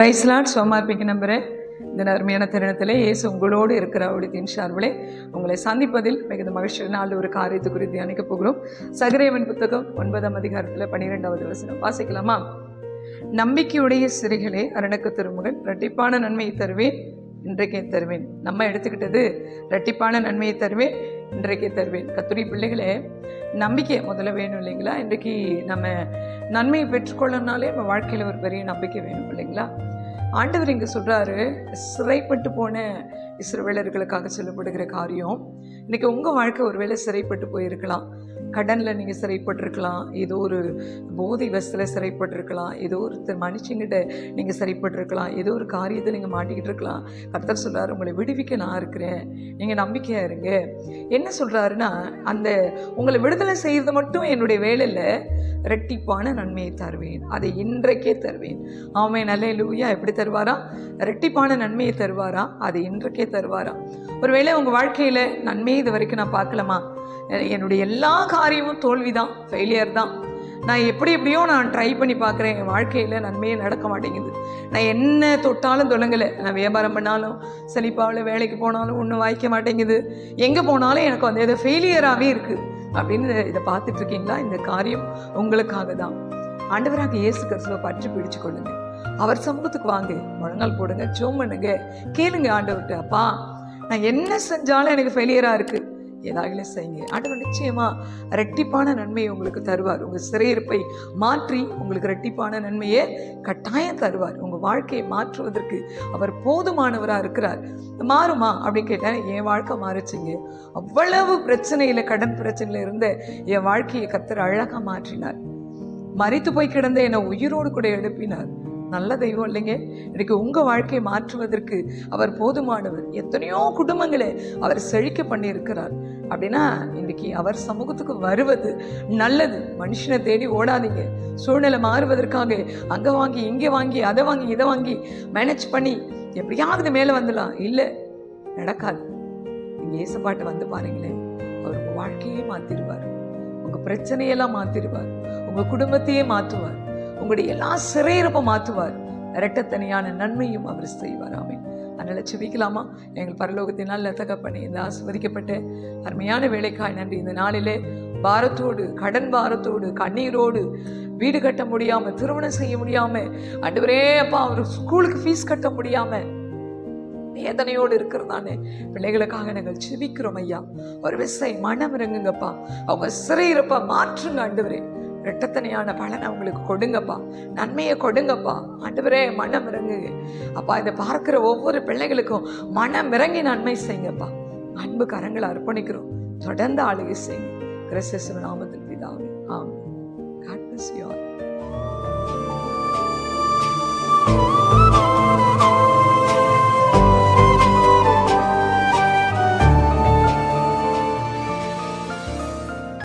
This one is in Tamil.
பிரைஸ்லாட் சோமார்பிக்கு நம்புகிறேன் இந்த அருமையான தருணத்தில் இயேசு உங்களோடு இருக்கிற அவளுத்தின் சார்பிலே உங்களை சந்திப்பதில் மிகுந்த மகிழ்ச்சி. நாள் ஒரு காரியத்தை குறித்து தியானிக்க போகிறோம். சகரேவன் புத்தகம் ஒன்பதாம் அதிகாரத்தில் பன்னிரெண்டாவது வசனம். வாசிக்கலாமா? நம்பிக்கையுடைய சிறைகளே அரணக்கு திருமுகன் இரட்டிப்பான நன்மையை தருவேன் இன்றைக்கே தருவேன். நம்ம எடுத்துக்கிட்டது இரட்டிப்பான நன்மையை தருவேன் இன்றைக்கே தருவேன். கத்துரி பிள்ளைகளே நம்பிக்கை முதல்ல வேணும் இல்லைங்களா? இன்றைக்கு நம்ம நன்மையை பெற்றுக்கொள்ளனாலே நம்ம வாழ்க்கையில் ஒரு பெரிய நம்பிக்கை வேணும் இல்லைங்களா? ஆண்டவர் இங்கே சொல்கிறாரு சிறைப்பட்டு போன இஸ்ரவேலர்களுக்காக சொல்லப்படுகிற காரியம். இன்றைக்கி உங்கள் வாழ்க்கை ஒருவேளை சிறைப்பட்டு போயிருக்கலாம். கடனில் நீங்கள் சிறைப்பட்டிருக்கலாம். ஏதோ ஒரு போதை வசத்தில் சிறைப்பட்டிருக்கலாம். ஏதோ ஒருத்தர் மனுஷங்கிட்ட நீங்கள் சிறைப்பட்டிருக்கலாம். ஏதோ ஒரு காரியத்தை நீங்கள் மாட்டிக்கிட்டு இருக்கலாம். கர்த்தர் சொல்கிறார் உங்களை விடுவிக்க நான் இருக்கிறேன். நீங்கள் நம்பிக்கையாக இருங்க. என்ன சொல்கிறாருன்னா அந்த உங்களை விடுதலை செய்கிறது மட்டும் என்னுடைய வேலையில் ரெட்டிப்பான நன்மையை தருவேன். அதை இன்றைக்கே தருவேன். ஆமே நல்ல லூயா எப்படி தருவாரா? ரெட்டிப்பான நன்மையை தருவாரா? அதை இன்றைக்கே தருவாரா? ஒருவேளை உங்கள் வாழ்க்கையில் நன்மையை இது வரைக்கும் நான் பார்க்கலாமா? என்னுடைய எல்லா காரியமும் தோல்வி தான் ஃபெயிலியர் தான். நான் எப்படி எப்படியோ நான் ட்ரை பண்ணி பார்க்குறேன். என் வாழ்க்கையில் நன்மையே நடக்க மாட்டேங்குது. நான் என்ன தொட்டாலும் தொடங்கலை நான் வியாபாரம் பண்ணாலும் செழிப்பாவில் வேலைக்கு போனாலும் ஒன்றும் வாய்க்க மாட்டேங்குது. எங்கே போனாலும் எனக்கு வந்து இது ஃபெயிலியராகவே இருக்குது அப்படின்னு இதை பார்த்துட்டு இருக்கீங்களா இந்த காரியம் உங்களுக்காக தான் ஆண்டவராக இயேசு கிறிஸ்துவை பற்றி பிடிச்சு கொள்ளுங்க. அவர் சமூகத்துக்கு வாங்க முழங்கால் போடுங்க ஜோம் பண்ணுங்க. கேளுங்க ஆண்டவர்கிட்ட அப்பா நான் என்ன செஞ்சாலும் எனக்கு ஃபெயிலியராக இருக்குது ஏதாவது செய்யுங்க. ஆண்டவர் நிச்சயமா ரெட்டிப்பான நன்மையை உங்களுக்கு தருவார். உங்கள் சிறையிருப்பை மாற்றி உங்களுக்கு ரெட்டிப்பான நன்மையை கட்டாயம் தருவார். உங்கள் வாழ்க்கையை மாற்றுவதற்கு அவர் போதுமானவராக இருக்கிறார். மாறுமா? அப்படின்னு கேட்டேன் என் வாழ்க்கை மாறுச்சுங்க. அவ்வளவு பிரச்சனையில் கடன் பிரச்சனையில் இருந்த என் வாழ்க்கையை கத்தர் அழகாக மாற்றினார். மறித்து போய் கிடந்த என்னை உயிரோடு கூட எழுப்பினார். நல்ல தெய்வம் இல்லைங்க. இன்னைக்கு உங்கள் வாழ்க்கையை மாற்றுவதற்கு அவர் போதுமானவர். எத்தனையோ குடும்பங்களை அவர் செழிக்க பண்ணியிருக்கிறார். அப்படின்னா இன்னைக்கு அவர் சமூகத்துக்கு வருவது நல்லது. மனுஷனை தேடி ஓடாதீங்க. சூழ்நிலை மாறுவதற்காக அங்கே வாங்கி இங்கே வாங்கி அதை வாங்கி இதை வாங்கி மேனேஜ் பண்ணி எப்படியாவது மேலே வந்துடலாம். இல்லை நடக்காது. நீங்கள் ஏசப்பாட்டை வந்து பாருங்களேன். அவர் உங்கள் வாழ்க்கையே மாற்றிடுவார் உங்கள் பிரச்சனையெல்லாம் மாற்றிடுவார் உங்கள் குடும்பத்தையே மாற்றுவார். உங்களுடைய எல்லா சிறையிருப்பை மாற்றுவார். இரட்டத்தனையான நன்மையும் அவர் செய்வார். ஆமென். அதனால் செபிக்கலாமா எங்கள் பரலோகத்தினால் தகப்பனே இந்த ஆசிர்வதிக்கப்பட்ட அருமையான வேலைக்காய் நன்றி. இந்த நாளிலே பாரத்தோடு கடன் பாரத்தோடு கண்ணீரோடு வீடு கட்ட முடியாமல் திருமணம் செய்ய முடியாமல் அன்றுவரே அப்பா அவர் ஸ்கூலுக்கு ஃபீஸ் கட்ட முடியாமல் வேதனையோடு இருக்கிறதானே பிள்ளைகளுக்காக நாங்கள் செபிக்கிறோம் ஐயா. ஒரு விசை மனம் இறங்குங்கப்பா. அவங்க சிறையிருப்பா மாற்றுங்க ஆண்டவரே. ரெட்டத்தனையான பலனை அவங்களுக்கு கொடுங்கப்பா. நன்மையை கொடுங்கப்பா. ஆண்டவரே மனம் இறங்குங்க. அப்பா இதை பார்க்குற ஒவ்வொரு பிள்ளைகளுக்கும் மனம் இறங்கி நன்மை செய்யுங்கப்பா. அன்பு கரங்களை அர்ப்பணிக்கிறோம். தொடர்ந்து ஆளுகை செய்யுங்க. கிறிஸ்தவ நாமத்தில் பிதாவே. ஆமாம் காட் பிளஸ் யூ ஆல்